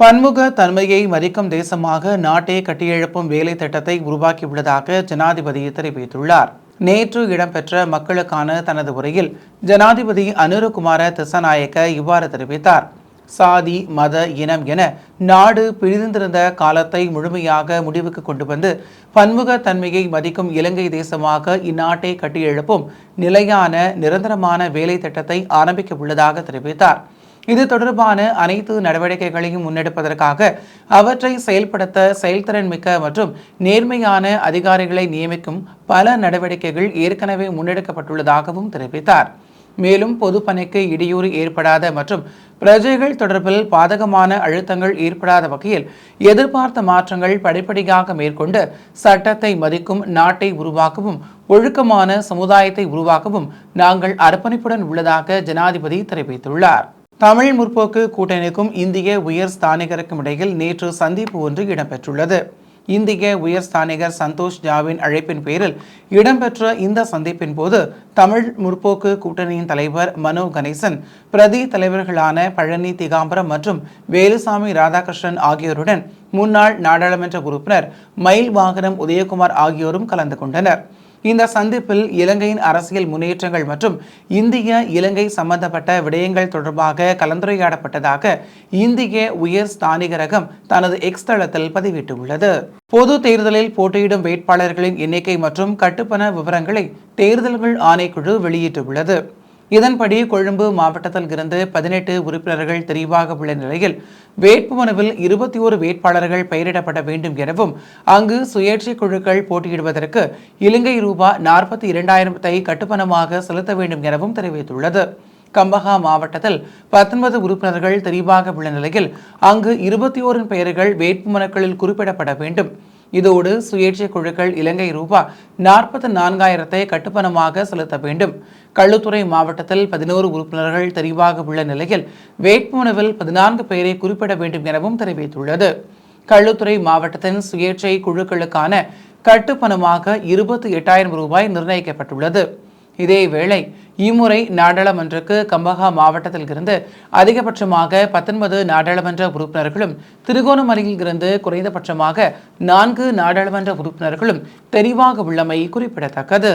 பன்முக தன்மையை மதிக்கும் தேசமாக நாட்டை கட்டியெழுப்பும் வேலை திட்டத்தை உருவாக்கியுள்ளதாக ஜனாதிபதி தெரிவித்துள்ளார். நேற்று இடம்பெற்ற மக்களுக்கான தனது உரையில் ஜனாதிபதி அனுருகுமார திசநாயக்க இவ்வாறு தெரிவித்தார். சாதி மத இனம் என நாடு பிரிந்திருந்த காலத்தை முழுமையாக முடிவுக்கு கொண்டு வந்து பன்முக தன்மையை மதிக்கும் இலங்கை தேசமாக இந்நாட்டை கட்டியெழுப்பும் நிலையான நிரந்தரமான வேலை திட்டத்தை ஆரம்பிக்க உள்ளதாக தெரிவித்தார். இது தொடர்பான அனைத்து நடவடிக்கைகளையும் முன்னெடுப்பதற்காக அவற்றை செயல்படுத்த செயல்திறன் மிக்க மற்றும் நேர்மையான அதிகாரிகளை நியமிக்கும் பல நடவடிக்கைகள் ஏற்கனவே முன்னெடுக்கப்பட்டுள்ளதாகவும் தெரிவித்தார். மேலும் பொதுப்பணிக்கு இடையூறு ஏற்படாத மற்றும் பிரஜைகள் தொடர்பில் பாதகமான அழுத்தங்கள் ஏற்படாத வகையில் எதிர்பார்த்த மாற்றங்கள் படிப்படியாக மேற்கொண்டு சட்டத்தை மதிக்கும் நாட்டை உருவாக்கவும் ஒழுக்கமான சமுதாயத்தை உருவாக்கவும் நாங்கள் அர்ப்பணிப்புடன் உள்ளதாக ஜனாதிபதி தெரிவித்துள்ளார். தமிழ் முற்போக்கு கூட்டணிக்கும் இந்திய உயர் ஸ்தானிகருக்கும் இடையில் நேற்று சந்திப்பு ஒன்று இடம்பெற்றுள்ளது. இந்திய உயர் ஸ்தானிகர் சந்தோஷ் ஜாவின் அழைப்பின் பேரில் இடம்பெற்ற இந்த சந்திப்பின் போது தமிழ் முற்போக்கு கூட்டணியின் தலைவர் மனோ கணேசன் பிரதி தலைவர்களான பழனி திகாம்பரம் மற்றும் வேலுசாமி ராதாகிருஷ்ணன் ஆகியோருடன் முன்னாள் நாடாளுமன்ற உறுப்பினர் மயில் வாகனம் உதயகுமார் ஆகியோரும் கலந்து கொண்டனர். இந்த சந்திப்பில் இலங்கையின் அரசியல் முன்னேற்றங்கள் மற்றும் இந்திய இலங்கை சம்பந்தப்பட்ட விடயங்கள் தொடர்பாக கலந்துரையாடப்பட்டதாக இந்திய உயர் ஸ்தானிகரகம் தனது எக்ஸ் தளத்தில் பதிவிட்டுள்ளது. பொது தேர்தலில் போட்டியிடும் வேட்பாளர்களின் எண்ணிக்கை மற்றும் கட்டுப்பண விவரங்களை தேர்தல்கள் ஆணைக்குழு வெளியிட்டுள்ளது. இதன்படி கொழும்பு மாவட்டத்தில் இருந்து பதினெட்டு உறுப்பினர்கள் தெரிவாக உள்ள நிலையில் வேட்புமனுவில் இருபத்தி ஒரு வேட்பாளர்கள் பெயரிடப்பட வேண்டும் எனவும் அங்கு சுயேட்சை குழுக்கள் போட்டியிடுவதற்கு இலங்கை ரூபா நாற்பத்தி இரண்டாயிரத்தை கட்டுப்பணமாக செலுத்த வேண்டும் எனவும் தெரிவித்துள்ளது. கம்பஹா மாவட்டத்தில் பத்தொன்பது உறுப்பினர்கள் தெரிவாக உள்ள நிலையில் அங்கு இருபத்தி ஓரின் பெயர்கள் வேட்புமனுக்களில் குறிப்பிடப்பட வேண்டும். இதோடு சுயேட்சை குழுக்கள் இலங்கை ரூபாய் நாற்பத்தி நான்காயிரத்தை கட்டுப்பணமாக செலுத்த வேண்டும். கள்ளுத்துறை மாவட்டத்தில் பதினோரு உறுப்பினர்கள் தெரிவாக உள்ள நிலையில் வேட்புமனுவில் பதினான்கு பேரை குறிப்பிட வேண்டும் எனவும் தெரிவித்துள்ளது. கள்ளுத்துறை மாவட்டத்தின் சுயேட்சை குழுக்களுக்கான கட்டுப்பணமாக இருபத்தி எட்டாயிரம் ரூபாய் நிர்ணயிக்கப்பட்டுள்ளது. இதேவேளை இம்முறை நாடாளுமன்றக்கு கம்பஹா மாவட்டத்தில் இருந்து அதிகபட்சமாக பத்தொன்பது நாடாளுமன்ற உறுப்பினர்களும் திருகோணமலையில் இருந்து குறைந்தபட்சமாக நான்கு நாடாளுமன்ற உறுப்பினர்களும் தெரிவாக உள்ளமை குறிப்பிடத்தக்கது.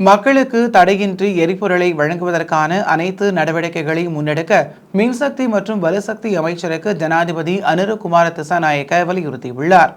மக்களுக்கு தடையின்றி எரிபொருளை வழங்குவதற்கான அனைத்து நடவடிக்கைகளையும் முன்னெடுக்க மின்சக்தி மற்றும் வலுசக்தி அமைச்சருக்கு ஜனாதிபதி அனுரகுமார திசாநாயக்க வலியுறுத்தியுள்ளார்.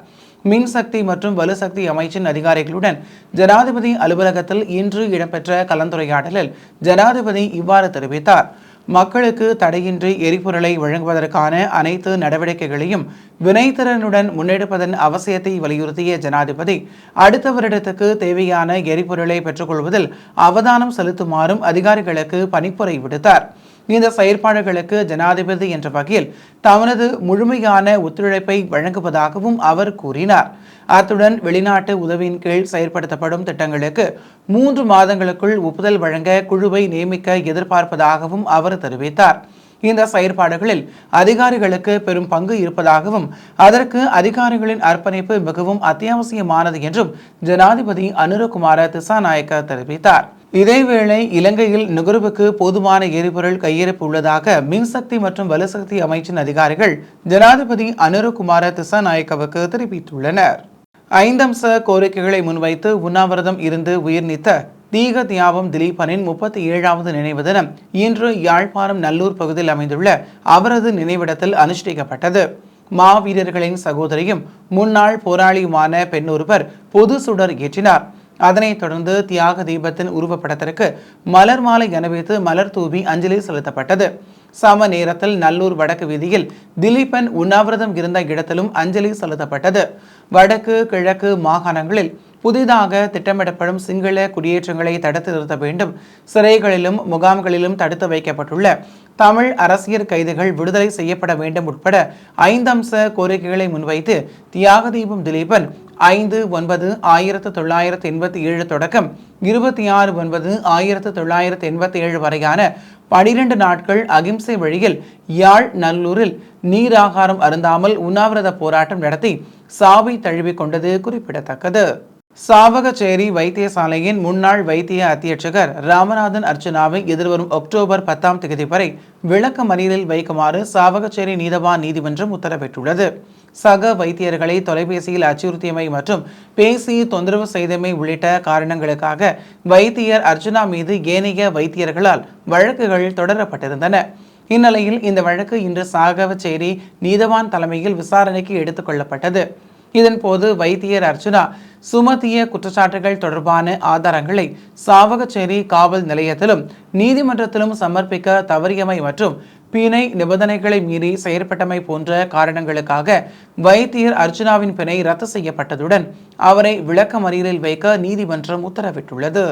மின்சக்தி மற்றும் வலுசக்தி அமைச்சின் அதிகாரிகளுடன் ஜனாதிபதி அலுவலகத்தில் இன்று இடம்பெற்ற கலந்துரையாடலில் ஜனாதிபதி இவ்வாறு தெரிவித்தார். மக்களுக்கு தடையின்றி எரிபொருளை வழங்குவதற்கான அனைத்து நடவடிக்கைகளையும் வினைத்திறனுடன் முன்னெடுப்பதன் அவசியத்தை வலியுறுத்திய ஜனாதிபதி அடுத்த வருடத்துக்கு தேவையான எரிபொருளை பெற்றுக்கொள்வதில் அவதானம் செலுத்துமாறும் அதிகாரிகளுக்கு பணிப்புரை விடுத்தார். இந்த செயற்பாடுகளுக்கு ஜனாதிபதி என்ற வகையில் தமது முழுமையான ஒத்துழைப்பை வழங்குவதாகவும் அவர் கூறினார். அத்துடன் வெளிநாட்டு உதவியின் கீழ் செயற்படுத்தப்படும் திட்டங்களுக்கு மூன்று மாதங்களுக்குள் ஒப்புதல் வழங்க குழுவை நியமிக்க எதிர்பார்ப்பதாகவும் அவர் தெரிவித்தார். இந்த செயற்பாடுகளில் அதிகாரிகளுக்கு பெரும் பங்கு இருப்பதாகவும் அதற்கு அதிகாரிகளின் அர்ப்பணிப்பு மிகவும் அத்தியாவசியமானது என்றும் ஜனாதிபதி அனுரகுமார திசாநாயக்க தெரிவித்தார். இதேவேளை இலங்கையில் நுகர்வுக்கு போதுமான எரிபொருள் கையிருப்பு உள்ளதாக மின்சக்தி மற்றும் வலுசக்தி அமைச்சின் அதிகாரிகள் ஜனாதிபதி அனுரகுமார திசாநாயக்கவுக்கு தெரிவித்துள்ளனர். ஐந்தம்ச கோரிக்கைகளை முன்வைத்து உண்ணாவிரதம் இருந்து உயிர் நீத்த தீக தியாபம் திலீபனின் முப்பத்தி ஏழாவது நினைவு தினம் இன்று யாழ்ப்பாணம் நல்லூர் பகுதியில் அமைந்துள்ள அவரது நினைவிடத்தில் அனுஷ்டிக்கப்பட்டது. மாவீரர்களின் சகோதரியும் முன்னாள் போராளியுமான பெண்ணொருவர் பொது சுடர் ஏற்றினார். அதனைத் தொடர்ந்து தியாக தீபத்தின் உருவப்படத்திற்கு மலர் மாலை அணிவித்து மலர் தூவி அஞ்சலி செலுத்தப்பட்டது. சம நேரத்தில் நல்லூர் வடக்கு வீதியில் திலீபன் உண்ணாவிரதம் இருந்த இடத்திலும் அஞ்சலி செலுத்தப்பட்டது. வடக்கு கிழக்கு மாகாணங்களில் புதிதாக திட்டமிடப்படும் சிங்கள குடியேற்றங்களை தடுத்து நிறுத்த வேண்டும். சிறைகளிலும் முகாம்களிலும் தடுத்து வைக்கப்பட்டுள்ள தமிழ் அரசியல் கைதிகள் விடுதலை செய்யப்பட வேண்டும் உட்பட ஐந்தம்ச கோரிக்கைகளை முன்வைத்து தியாக தீபம் திலீபன் ஐந்து ஒன்பது ஆயிரத்து தொள்ளாயிரத்து எண்பத்தி ஏழு தொடக்கம் இருபத்தி ஆறு ஒன்பது ஆயிரத்து தொள்ளாயிரத்து எண்பத்தி ஏழு வரையான பனிரெண்டு நாட்கள் அகிம்சை வழியில் யாழ் நல்லூரில் நீராகாரம் அருந்தாமல் உண்ணாவிரத போராட்டம் நடத்தி சாவை தழுவிக் கொண்டது குறிப்பிடத்தக்கது. சாவகச்சேரி வைத்தியசாலையின் முன்னாள் வைத்திய அத்தியட்சகர் ராமநாதன் அர்ச்சனாவை எதிர்வரும் அக்டோபர் பத்தாம் தேதி வரை விளக்க மறியலில் வைக்குமாறு சாவகச்சேரி நீதவான் நீதிமன்றம் உத்தரவிட்டுள்ளது. சக வைத்தியர்களை தொலைபேசியில் அச்சுறுத்தியமை மற்றும் பேசி தொந்தரவு செய்தமை உள்ளிட்ட காரணங்களுக்காக வைத்தியர் அர்ச்சனா மீது ஏனைய வைத்தியர்களால் வழக்குகள் தொடரப்பட்டிருந்தன. இந்நிலையில் இந்த வழக்கு இன்று சாகவச்சேரி நீதவான் தலைமையில் விசாரணைக்கு எடுத்துக் கொள்ளப்பட்டது. இதன்போது வைத்தியர் அர்ச்சனா சுமத்திய குற்றச்சாட்டுகள் தொடர்பான ஆதாரங்களை சாவகச்சேரி காவல் நிலையத்திலும் நீதிமன்றத்திலும் சமர்ப்பிக்க தவறியமை மற்றும் பிணை நிபந்தனைகளை மீறி செயற்பட்டமை போன்ற காரணங்களுக்காக வைத்தியர் அர்ச்சனாவின் பிணை ரத்து செய்யப்பட்டதுடன் அவரை விளக்க மறியலில் வைக்க நீதிமன்றம் உத்தரவிட்டுள்ளது.